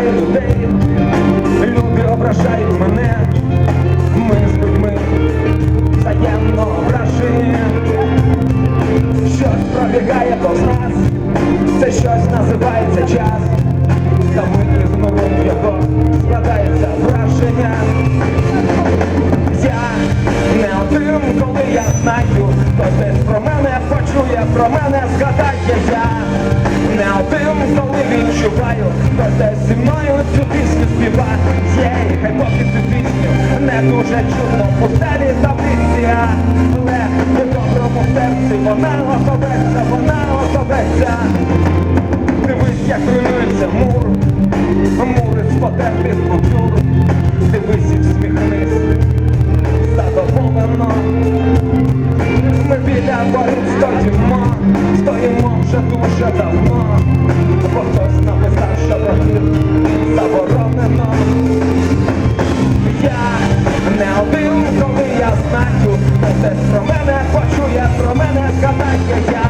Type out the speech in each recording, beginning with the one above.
ображаю людей, люди ображають мене, ми з людьми взаємно ображені. Щось пробігає повз нас, це щось називається час. Та ми ігноруємо його, складається враження. Я не один, коли я знаю, хтось десь про мене почує, про мене згадає я. Мною цю пісню співа. Єй, хай поки цю пісню не дуже чутно в пустелі таблиці, але у доброму серці вона озоветься, вона озоветься. Дивись, як руйнується мур, мури з потертих купюр. Дивись і всміхнись, задоволено. Ми біля воріт стоїмо, стоїмо вже дуже давно, мене один, коли я знаю, все ж про мене почує, про мене згадаю я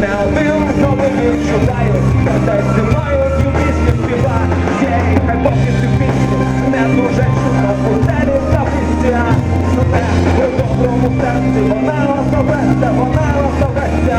не один, коли відчуваю, Хтось зі мною цю пісню співа, Цієї хай поки цю пісню не дуже чутно в готелі та пісня. Супе у доброму серці вона оставеться, вона оставеться.